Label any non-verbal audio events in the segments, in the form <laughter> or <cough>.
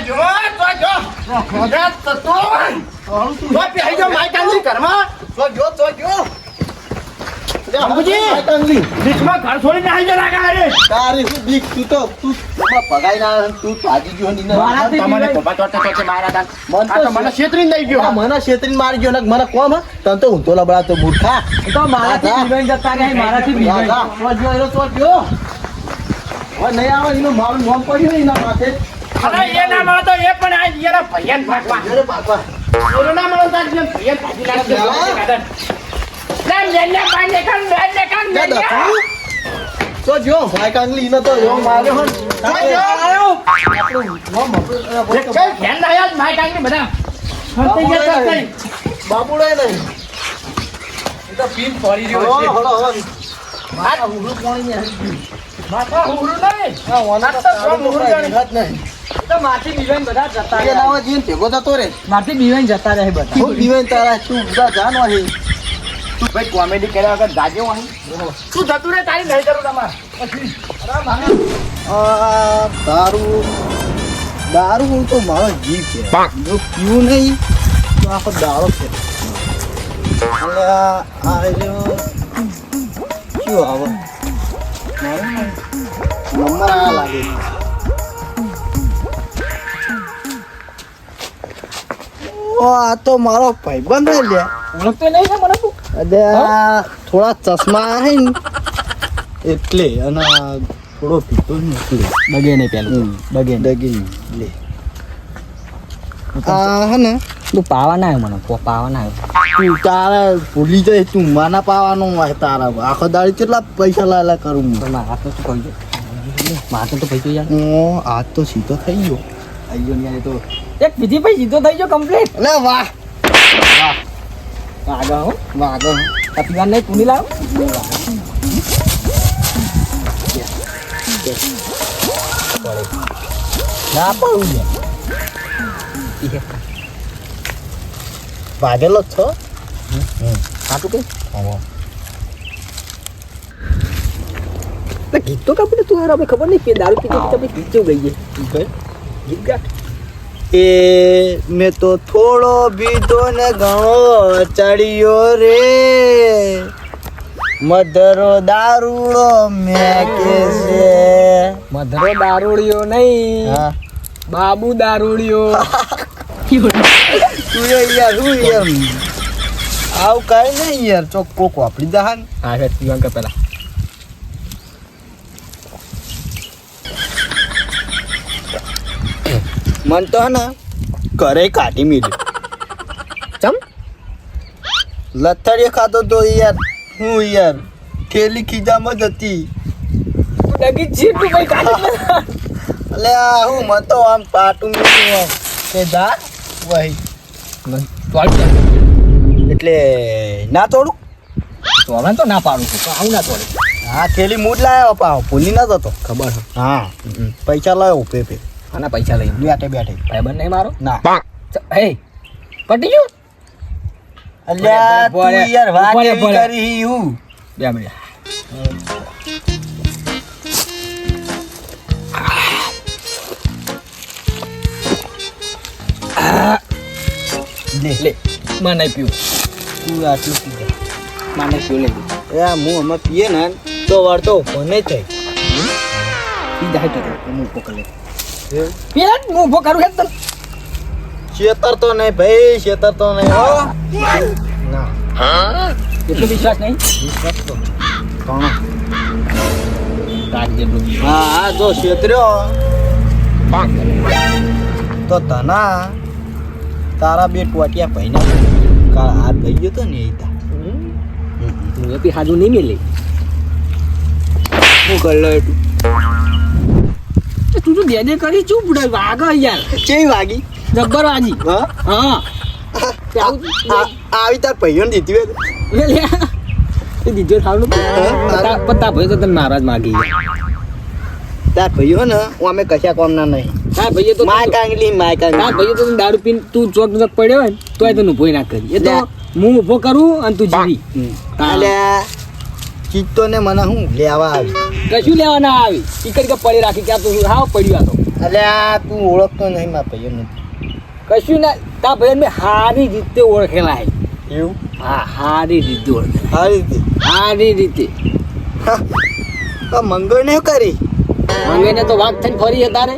જો તો જો ખોજા તો તો તો પી જો માઈ કાંગલી ઘરમાં તો જો તો જો મારાથી નહીં આવે એનું મારું મોમ પડ્યું એના માથે. અરે એ ના મળે તો એ પણ આ યાર ભૈયાને ભાગવા ના મળે તો આ જેમ ભૈયાને ભાગી લાગશે હા. લે, કાન. તો જો ભાઈ કાંગલી તો માર્યો. આપણું મોમ. ધ્યાન ના બધા. ગયા તો પડી હળો, હળો. માથા તો નહીં. તો માથી બીવાઈ બધા જતા એ રહ્યા. લાવા ભેગો થતો રે માથી બીવાઈ જતા રહે બધા. હું બીવાઈને તારા તું બધા જાન તું ભાઈ કોમેડી કર્યા વગર જાજો અહીં. તું જતું રે તારી નહીં કરું તમારે? પછી. અરે મારે આ દારૂ તો મારો જીવ છે. જો પીવું નહીં તો આખો દારો છે. શું આવે? લાગે ઓ આ તો મારો ભાઈબંધ હે લ્યા ઓળખતો નહીં ને મને તું? અરે થોડા ચશ્મા હે ને એટલે અને થોડો પીતો જ નથી ડગે નહીં પેલું. ડગે ડગી લે. આ હે ને તું પાવા ના આવ્યો મને કો- પાવા ના આવ્યો. તું તારા ભૂલી જાય તું માના પાવાનું હોય તારા આખો દાડી કેટલા પૈસા લાયેલા કરું હું? મારા તો શું કહી મારે તો પૈસો યાર આ તો સીધો થઈ ગયો. ને યાર તો એક બીજી ભાઈ સીધો થઈ ગયો કમ્પ્લીટ અલે વાહ. વાહ. આગળ હું. વાગો આ પીવા નહીં કુની લાવ. ના પાડું છે વાગેલો છો? સાચું કે? ગીત તો કાપડે તું હારા ખબર નહીં કે દારૂ પીતે આપણે ગીત જો ગઈએ. ગીત ગાટ એ મેં તો થોડો બીધો ને ઘણો ચડ્યો રે. મધરો દારૂડો મેં કે છે મધરો દારૂડિયો નહીં. બાબુ દારૂડિયો. તું યાર હું એમ. આવું કઈ નહીં યાર ચોખ્ખો આપડી દહાન હા પીવાનું પેલા મન તો ને ઘરે કાઢી મીધું ચમ? લથડીએ ખાતો તો યાર હું યાર થેલી ખીજામાં જ હતી. એટલે આ હું મન તો આમ પાટું મીધું કે જા વહી. એટલે ના તોડું? તોડે તો ના પાડું છું આવું ના તોડે. હા થેલી મૂડ લાવ્યો પાવ. ભૂલી ના જતો. ખબર હા. પૈસા લાવ્યો પે પે આના પૈસા લઈ બેઠે બેઠે. ભાઈબંધ નહીં મારો? ના. હે પટી ગયું? અલ્યા તું યાર વાત એવી કરી હું. બે મિનિટ. લે. લે માં નહીં પીવું. તું આટલું પી જા. પીવું લઈ એ હું અમે પીએ ને તો વાળતો મને પી જાય તો. હું પકડે લે હું ઊભો કરું હેડ તને. શેતર તો નહીં ભાઈ શેતર તો નહીં. હો. ના. એટલો વિશ્વાસ નહીં? વિશ્વાસ તો. ઘણો. તારી જેટલું હા હા જો શેતર્યો. તો તના. તારા બે ટોટિયા ભાઈના કાળ હાથ થઈ ગયો તો ને એ તા. હું એ પી હાજુ નહીં મેલી. શું કર લો એટલું તું તો દે દે કરી ચૂપ રે વાગ યાર. કેવી વાગી? જબ્બર વાગી. હા? તે આવું તાર ભાઈઓને દીધી હોય તો. લે લે. દીધો થાવનું પત્તા ભાઈ તો તને મહારાજ માગી તાર ભાઈઓ ને હું અમે કશા કોમના નહીં. તાર ભાઈ તો માય કાંગલી માય કાંગલી ભાઈઓ તો દારૂ પીને તું ચોક ચોક પડ્યો હોય ને તો એ તને ઊભો ના કરી. એ તો હું ઊભો કરું અને તું જીવી. હમ. ચીતો ને મને હું લેવા આવી? કશું લેવા ના આવી? ટીકટ કે પડી રાખી કે આ તો હાવ પડ્યું આ તો. અલ્યા તું ઓળખતો નહીં મારા ભાઈઓ નથી કશું ના તા ભાઈ મેં હારી રીતે ઓળખેલા હે. એવું? હા હારી રીતે ઓળખેલા. હારી રીતે? હારી રીતે. મંગળ ને કરી? મંગળ ને તો વાઘ થઈને ફરી હતા રે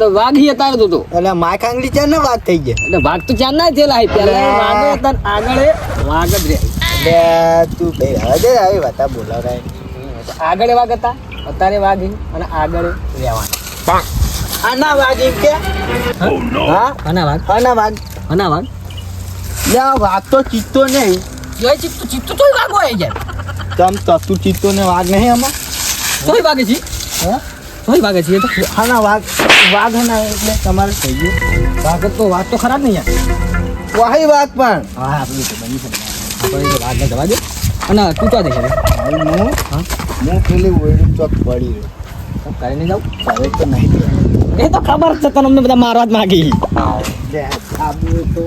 તો વાઘ હતા તું તો. એટલે મા કાંગડી ચાર ને વાત થઈ ગયા. એટલે વાઘ તો ચાર ના થયેલા પેલા હતા આગળ વાઘ જ રહે તું ભાઈ હવે દે આવી વાતા બોલાવરાય આગળ વાગ વાઘ હતા અત્યારે વાગી અને આગળ રહેવાના. આના વાગ એમ કે? હા? આના વાગ. આના વાગ. આના વાઘ લે વાગ તો ચીતો નહીં. જો ચિત્તો ચિત્તો તો વાઘ હોય જાય તમ તતું ચીતો ને વાગ નહીં આમાં? તોય વાગે છે. હા? તોય વાગે છે તો. આના વાગ વાગ ના એટલે તમારે થઈ ગયું વાઘ તો વાત તો ખરાબ નહીં યાર. વાહી વાત પણ. હા આપણી તો બની શકે આપણે તો વાઘને જવા દે. અને તું તો દેખે હું હા હું પેલી ઓયડી ચોક પડી રહ્યો કરીને જાઉં? હવે તો નહીં એ તો ખબર છે તને અમને બધા મારવા જ માગી. તો.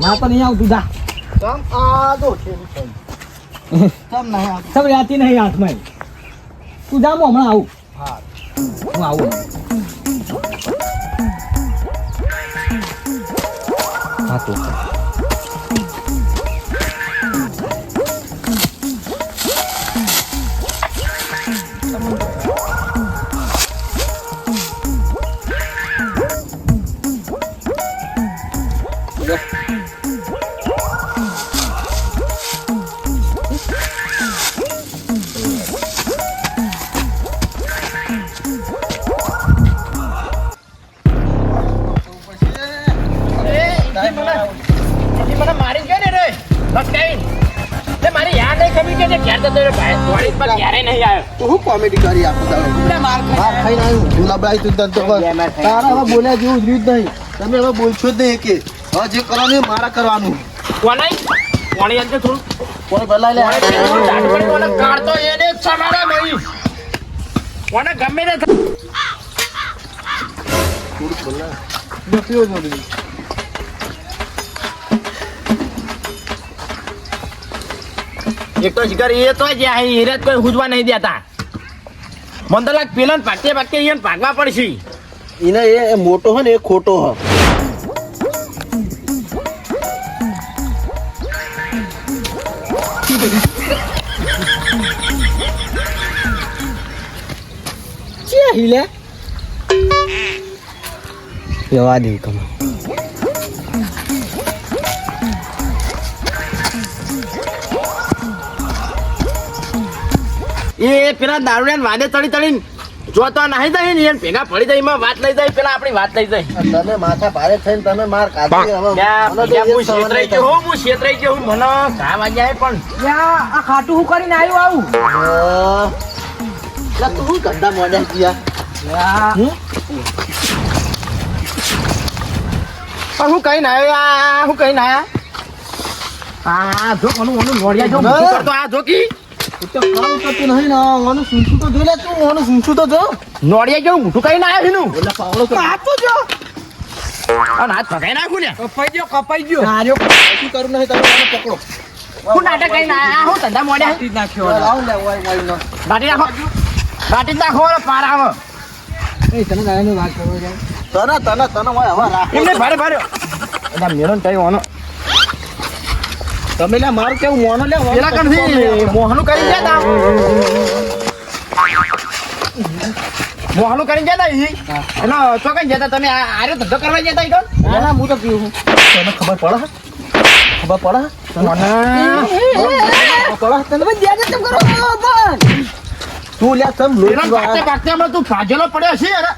ના તો નહીં આવતું જા. તમ આ દો છે? તમ નહીં સબ હાથમાં. તું જા હું હમણાં આવું. હા. હું આવું. હા તો. પછી કરી આપો તમે. તે માર માર ખાઈને આવ્યું ગુલાબાઈ તું તને તો તારા હવે બોલ્યા જેવું જ રહ્યું જ નહીં. તમે હવે બોલશો જ નહીં કે. હવે જે કરવાનું મારા કરવાનું. કોને કોણે અંતે થોડું ભલા લે? કોને કાઢતો એને જ સમારે નહીં કોને ગમે તે થાય. પીવો છો. બધું એક તો શિકાર એ તો જ્યાં હીરે જ કોઈ હુજવા નહીં દેતા. મને તો લાગ પેલા પાકે પાકે એને ભાગવા પડશે. એને એ મોટો હોય ને એ ખોટો હોય હિલે? हिले જવા દે કમ એ પેલા દારૂડિયાને વાદે તળી જો તો નહીં જાય ને એને ભેગા પડી જાય એમાં વાત લઈ જાય પેલા આપણી વાત લઈ જાય તમે માથા ભારે થઈને તમે માર કાઢી હું છેતરાઈ ગયો હું હું છેતરાઈ ગયો હું મને ઘા વાગ્યા પણ આ ખાટું હું કરીને આવ્યો આવું થાય. લા, તું ગંદા ધંધા ગયા પણ હું કઈ ના આવ્યો આ હું કઈ ના આવ્યા આ જો ઓનું ઓનું નોડિયા જો. કરતો આ જોકી તું કામ કરતું નહીં ને આનું સૂંચું તો જોઈ લે તું આનું સૂંચું તો જો. નોડિયા જેવું મોટું કઈ ના આવ્યું એનું એટલે પાવડો હાથ તો જો. અને હાથ ભગાઈ નાખું ને. કપાઈ ગયો કપાઈ ગયો. આર્યો શું કરું નહીં તમે મને પકડો. હું નાટક કઈ ના આ હું ધંધા મોડ્યા જ નાખ્યો લાવ લે ઓય ઓય નો બાટી નાખો. બાટી નાખો ઓલો પાર આવે. એ તને ગાયની વાત કરો છે તને તને તને ઓય હવે રાખો. એમને ભારે ભારે. એટલે મેરો ને ઓનો તમે લે મારું કેવું મોનો લે પેલા કણથી મોહનું કરી જાય તા મોહનું કરી ગયા તા ઈ. એનો તો કઈ જતા તમે આર્યો ધંધો કરવા જતા ઈ કોણ ના ના હું તો પીવું તને ખબર પડે હે? ખબર પડે હે? મને. પડે? તમે જ્યાં કેમ કરો તું લે તમ લોટ પાકતે પાકતે તું ફાજેલો પડ્યો છે અરે.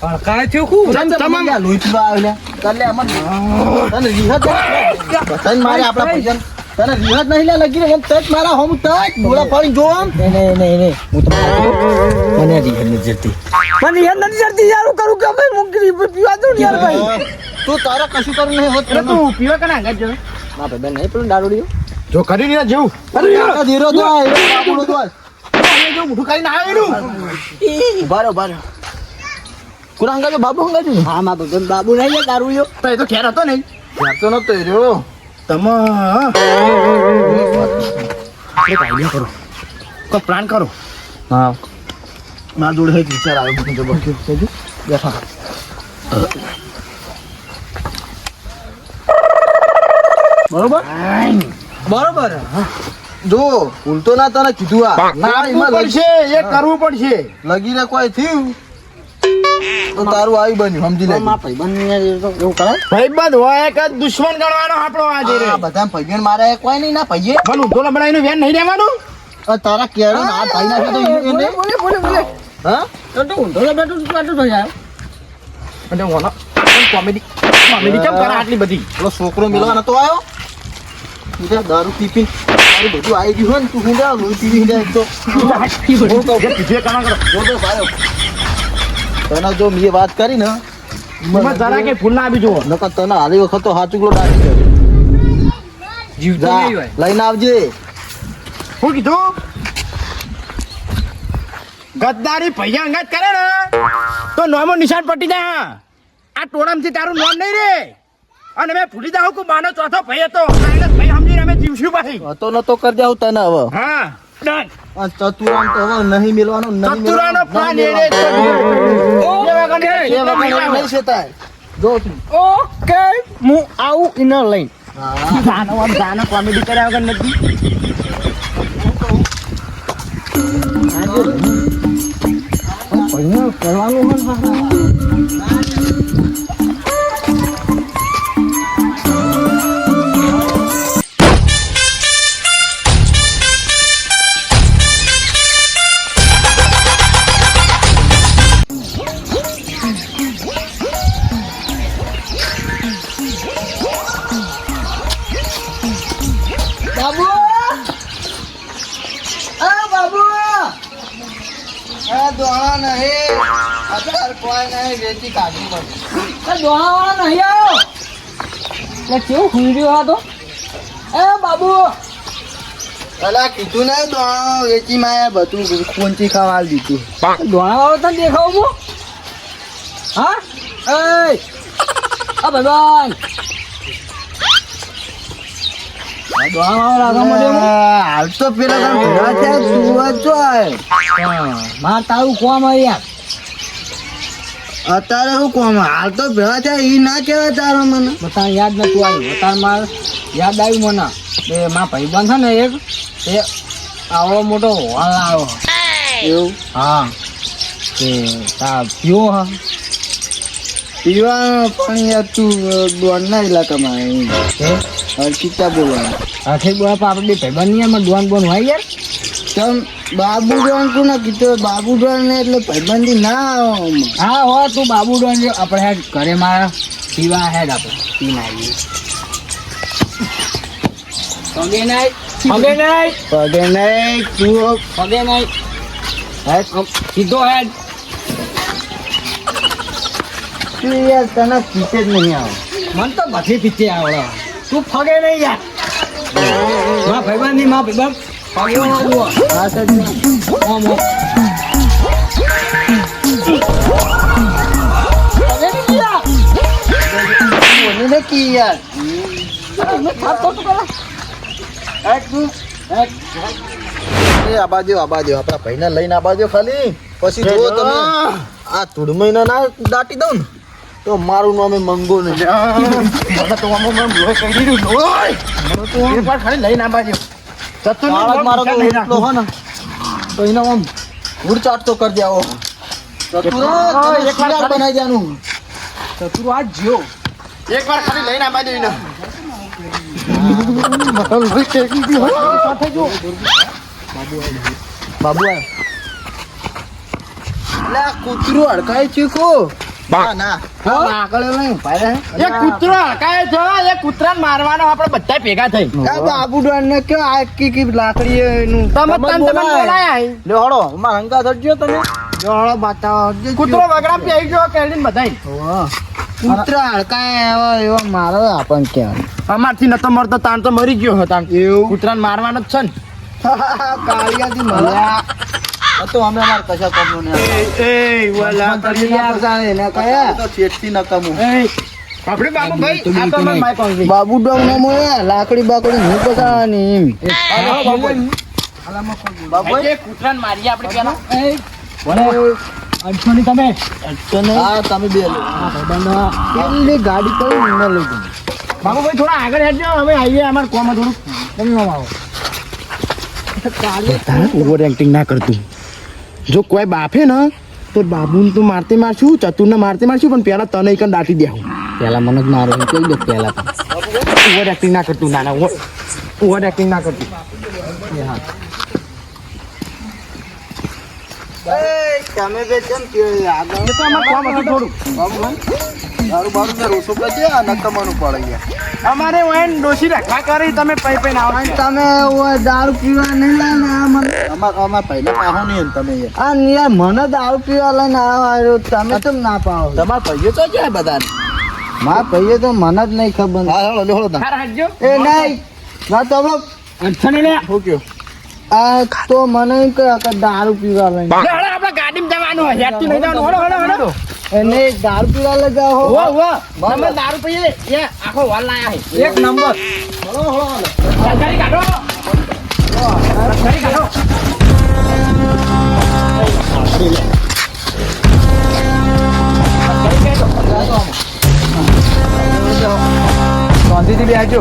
હળકાય થયો તમામ તને તને રીહત મારે ભજન તને રીહત નહીં લે લગી એમ તજ મારા હોમ તજ ડોળા પાડી જો આમ હું તમને મને રિહર નથી જતી મને રિહર નથી જતી યાર હું કરું કે ભાઈ હું પીવા દઉં યાર ભાઈ તું તારે કશું કરું નહીં હોત તું પીવે કે આગળ જો ના ભાઈ નહીં પેલું દારૂડિયો જો કરી રહ્યા જેવું આ ધીરો તો આ, એ બાબુનો આ. જો મોઢું કરીને આવ્યું ઊભા રહો, ઊભા રહો. બાબુ હંગા ને? હા મા ભગવાન બાબુ નહીં લે યો તો એ તો ખેર હતો નહીં. ઘેર તો નતો એ રહ્યો. તમે એક આઈડિયા કરો. કોઈ પ્લાન કરો? હા. મારા જોડે એક વિચાર આવ્યો મને જબરજસ્ત બેઠા. બરોબર? બરોબર. જો ભૂલતો ના તને કીધું આ. ના એમાં લગી પડશે એ કરવું પડશે. લગીને કોઈ થયું? તો તારું આવી બન્યું સમજી લે. મારા ભાઈબંધને એવું કરાય. ભાઈબંધ હોય કે દુશ્મન ગણવાનો આપણો આજે રે. બધા ભાઈબંધ મારે કોઈ નહીં ના ભાઈએ. પણ ઊંધો લબડાઈનું વેન નહીં રહેવાનું? તારા કેળો ના ભાઈ નાખે તો એને? બોલે બોલે બોલે. હા? તો તો ઊંધો બેઠું બેઠું થઈ જાય? અને ઓનો કોમેડી કોમેડી કેમ કરે આટલી બધી? પેલો છોકરો મિલવા નતો આવ્યો દારૂ પી પી. તારું બધું આવી ગયું હોય ને તું હિંડા લોહી પીવી હિંડા એક તો. હું કહું કાણા કરો. જો તો ભાઈ તને જો મેં વાત કરી ને એમાં જરા કે ફૂલ ના આવી જુઓ. નકર તને હાલી વખત તો હાચુકલો ડાકી દે જીવ લઈને આવજે. શું કીધું? ગદ્દારી પૈયા અંગાત કરે ને તો નોમો નિશાન પટી જાય આ ટોળામથી તારું નોમ નહીં રે. અને મેં ભૂલી જાઉં કે માનો ચોથો ભાઈ હતો. ભાઈ સમજીને અમે જીવશું પાછી. હતો નતો કરી જાઉં તને હવે. હા ડન. આ ચતુરામ તો હવે નહીં મિલવાનો નહીં ચતુરાનો પ્લાન નહીં. જો ઓકે. હું આવું ઇનર લઈને. હા. જાનો કોમેડી કર્યા વગર નથી. કરવાનું હોય દોણા નહીં. અત્યારે કોઈ નહીં, વેચી કાઢવી પડશે. આ દોણાવાળા નહીં આવ્યો એટલે કેવું હુઈ રહ્યો હતો એ બાબુ. અલા, કીધું ને દોણા વેચી માં બધું ખૂનથી ખાવા દીધું. દોણાવાળો તને દેખાવ હા? એ આ ભગવાન આ દોણાવાળો લાગવા મળ્યો હું? હાલ તો પેલા તારા ભેગા થયા તું છો આ. તારું કોમ યાર. અત્યારે શું કોમ હાલ તો ભેગા થયા એ ના કહેવાય તારો મને. બતાને યાદ નતું આવ્યું. બતાને માર યાદ આવ્યું મને. એ મારા ભાઈબંધ છે ને એક એ આવો મોટો હોલ આવ્યો એવું? હા તે તા પીવો હા. પીવાનું પાણી યાર તું દોડના ઇલાકામાં આવી. તે હરકીતા બોલવાનું. આખી બાપ આપણે બે ભાઈબંધ નહીં એમાં ડોન બોન હોય યાર? તમ બાબુ ડોન કોને કીધું બાબુ ડોન ને એટલે ભાઈબંધી ના. હા હો તું બાબુ ડોન આપણે હેડ ઘરે મારા પીવા હેડ આપણે પીને આવીએ. પગે નહીં પગે નહીં પગે નહીં તું પગે નહીં હેડ સીધો હેડ. તું યાર તને પીતે જ નહીં આવે. મન તો બધી પીતે આવડે. તું ફગે નહીં યાર. મા ભાઈબંધ નહીં મા ભાઈબંધ પગે ના જુઓ. આ ઓમ ઓમ. પગે નહીં ગયા બોલી ને કી યાર. મેં ખાતો તો પેલા. હેડ તું હેડ એ આબા દ્યો, આબા આપણા ભાઈને લઈને આબાજો ખાલી. પછી જુઓ તમે. આ ધૂળમયનો ના દાટી દઉં ને. તો મારું નામ એ મંગો નહીં તો આમાં મને લોહી કરી દીધું લોહી. એક વાર ખાલી લઈને આવા દ્યો. ચતુરનો બાળક મારો તો નહીં એટલો હો ને તો એનો આમ ધૂળ તો કરી દેવો. ચતુરો એક વાર બનાવી દેવાનું. ચતુરો આ જીઓ એક વાર ખાલી લઈને આવા દ્યો એને. બાબુ આ. કૂતરું અડકાય છે કો. ના ના. હા, આગળ નહીં ભાઈ એ કૂતરો હડકાયો છે એ કૂતરાને મારવાનો આપણે બધા ભેગા થઈ. બાબુ ને કે આ કી કી લાકડી એનું? તમે તમે બોલાયા. લે હળો મારા હંગા થજો તમે. હળો બતાવો. કૂતરો વગડા પી આવી ગયો કેળીને બધાય. કૂતરા હડકાય એવા એવા મારો આપણ કહેવાય. અમારથી નતો મરતો તાણ તો મરી ગયો હતો. એવું? કૂતરાને મારવાનો જ છે ને. <laughs> કાળિયાથી મળ્યા તો અમે અમાર કશા કોમનો ને એ વલા એને કયા? તો છેટથી નકામું. આપણે બાબુ ભાઈ આ તો બાબુ ડોમ નો મોય લાકડી બાકડી હું પસાવાની એમ. ભાઈ, કૂતરાને મારીએ આપણે પેલા. અડશોની તમે? હા તમે બે લો. કેટલી ગાડી ને લઈ ગયો બાબુભાઈ થોડા આગળ હેડજો. હવે આવીએ અમારે કોમ થોડું તમે આવો. ઓવર એક્ટિંગ ના કરતું. જો કોઈ બાફે ને તો બાબુને તો મારતે મારશું ચતુરને મારતે મારશું પણ પહેલાં તને એક દાટી દેવું પહેલાં મને જ મારો કહી દો પેલા ઓવર એક્ટિંગ ના કરતું ના ના ઓવર એક્ટિંગ ના કરતું. તમે બે કેમ કે આગળ. તો અમારે કોમ હતું થોડું. દારૂ બારૂ ને રોસો કરજે આ નકમવાનું પડે યાર અમારે ઓયન ડોસી રખા કરી તમે પૈ પૈ ના આવો તમે દારૂ પીવા નહીં લાને આ મને અમાર અમાર પહેલા પાહો નહીં તમે આ યાર મને દારૂ પીવા લઈને આવ્યો. તમે તો ના પાવો તમાર ભાઈઓ તો ક્યાં બધા માર ભાઈઓ તો મને જ નહીં ખબર. હા હેળો હેળો એ નહીં. ના તમે લે. આ તો મને કે દારૂ પીવા લઈને. આપણે ગાડીમાં જવાનું હોય હેડતી નહીં જવાનું. હળો હળો હળો એને દારૂ પીવા લઈ જાઓ વાહ ઓ તમે દારૂ પીએ એ આખો વાલ લાયા છે. એક નંબર. સરકારી કાઢો. સરકારી કાઢો. શાંતિથી બેસજો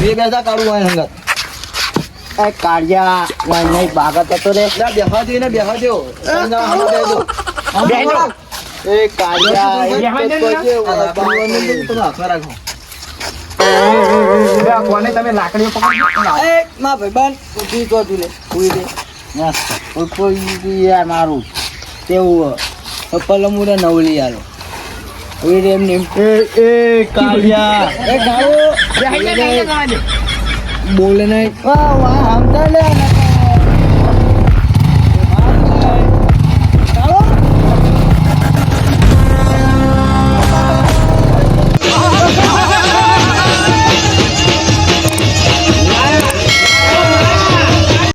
બે બેસા કાઢું હોય હંગત. એ કાળિયા વાય નહીં ભાગત હતો રે. બેહવા દે ને બેહવા દો. એ કાળિયા એ તો જે બાવાનું તમે હાથમાં રાખો. કોને તમે લાકડીઓ પકડી એ માં તો તું લે ઊભી દે ના કોઈ યાર મારું તેવું મુરે નવલી આલો. ઉઈ દે એમને એ એ કાળિયા. એ ગાવો બોલે નહીં. વાહ વાહ સમજા લે.